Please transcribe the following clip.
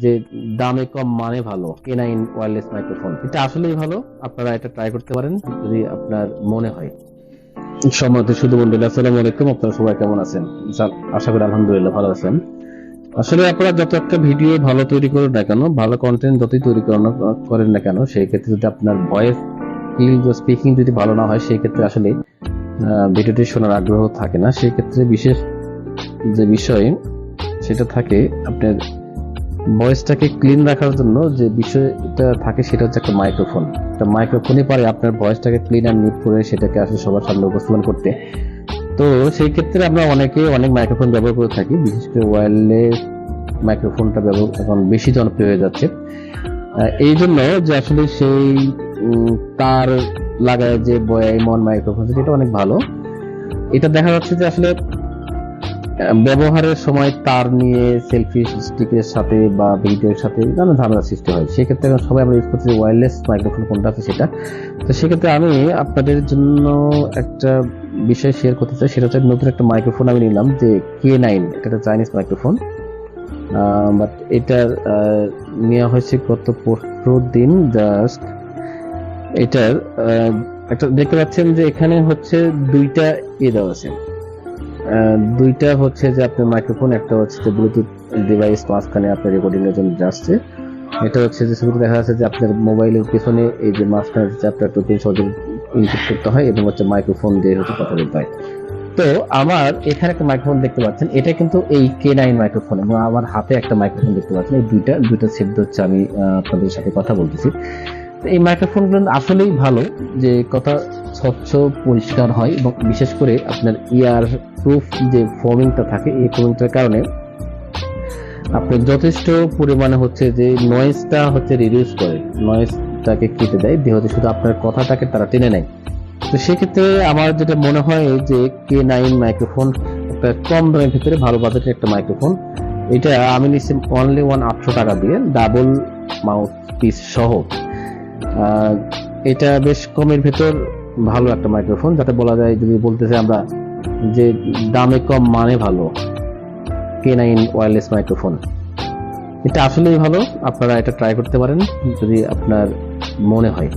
যে দামে কম মানে ভালো কে নাইন ওয়্যারলেস মাইক্রোফোন এটা আসলেই ভালো, আপনারা এটা ট্রাই করতে পারেন, যদি আপনার মনে হয়। সম্মত শুধু মন্ডলী আসসালামু আলাইকুম, আপনারা সবাই কেমন আছেন? আশা করি আলহামদুলিল্লাহ ভালো আছেন। আসলে আপনারা যত একটা ভিডিও ভালো তৈরি করুন না কেন, ভালো কন্টেন্ট যতই তৈরি করেন না- কেন, সেই ক্ষেত্রে যদি আপনার ভয়েস স্পিকিং যদি ভালো না হয়, সেই ক্ষেত্রে আসলে ভিডিওটি শোনার আগ্রহ থাকে না। সেই ক্ষেত্রে বিশেষ যে বিষয়, সেটা থাকে আপনার ভয়েসটাকে ক্লিন রাখার জন্য যে বিষয়টা থাকে সেটা হচ্ছে একটা মাইক্রোফোন। একটা মাইক্রোফোনই পারে আপনার ভয়েসটাকে ক্লিন আর নিট করে সেটাকে আসলে সবার সামনে উপস্থাপন করতে। তো সেই ক্ষেত্রে আমরা অনেকে অনেক মাইক্রোফোন ব্যবহার করে থাকি, বিশেষ করে ওয়্যারলেস মাইক্রোফোনটা ব্যবহার এখন বেশি জনপ্রিয় হয়ে যাচ্ছে। এই জন্য যে আসলে সেই তার লাগায় যে এমন মাইক্রোফোন, সেটা অনেক ভালো। এটা দেখা যাচ্ছে যে আসলে ব্যবহারের সময় তার নিয়ে সেলফি স্টিকের সাথে বা ভিডিওর সাথে নানা ঝামেলা সৃষ্টি হয়। সেক্ষেত্রে সবাই আমরা ইউজ করছি ওয়্যারলেস মাইক্রোফোন কোনটা আছে সেটা। তো সেক্ষেত্রে আমি আপনাদের জন্য একটা বিষয় শেয়ার করতে চাই। সেটা হচ্ছে নতুন একটা মাইক্রোফোন আমি নিলাম যে কে নাইন এটা একটা চাইনিজ মাইক্রোফোন বাট আহ, নেওয়া হয়েছে গত পরশু দিন জাস্ট এটার একটা দেখতে পাচ্ছেন যে এখানে হচ্ছে দুইটা এ দেওয়া আছে। দুইটা হচ্ছে যে আপনার মাইক্রোফোন একটা হচ্ছে যে ব্লুটুথ ডিভাইস মাঝখানে আপনার রেকর্ডিং এর জন্য যাচ্ছে। এটা হচ্ছে যে শুধু দেখা যাচ্ছে যে আপনার মোবাইলের পেছনে এই যে মাঝখানে হচ্ছে আপনার টুপিন সহজে ইনপুট করতে হয় এবং হচ্ছে মাইক্রোফোন দিয়ে হচ্ছে কথা বলতে হয়। তো আমার এখানে একটা মাইক্রোফোন দেখতে পাচ্ছেন। এটা কিন্তু এই কে নাইন মাইক্রোফোন এবং আমার হাতে একটা মাইক্রোফোন দেখতে পাচ্ছেন। এই দুইটা দুইটা শব্দ হচ্ছে আমি আপনাদের সাথে কথা বলতেছি। এই মাইক্রোফোনগুলো আসলেই ভালো, যে কথা স্বচ্ছ, পরিষ্কার হয় এবং বিশেষ করে আপনার ইয়ার প্রুফ যে ফর্মিংটা থাকে, এই ফর্মিংটার কারণে আপনি যথেষ্ট পরিমাণে হচ্ছে যে নয়েজটা হচ্ছে রিডিউস করে নয়েজটাকে কেটে দেয়। হচ্ছে শুধু আপনার কথাটাকে তারা টেনে নেয়। তো সেক্ষেত্রে আমার যেটা মনে হয় যে কে নাইন মাইক্রোফোন একটা কম দামের ভিতরে ভালো বাজেটের একটা মাইক্রোফোন এটা আমি নিচ্ছি অনলি ওয়ান আটশো টাকা দিয়ে ডাবল মাউথ পিস সহ এটা বেশ কমের ভেতর ভালো একটা মাইক্রোফোন যাতে বলা যায় যদি বলতে চাই আমরা যে দামে কম মানে ভালো কে নাইন ওয়ারলেস মাইক্রোফোন এটা আসলেই ভালো, আপনারা এটা ট্রাই করতে পারেন যদি আপনার মনে হয়।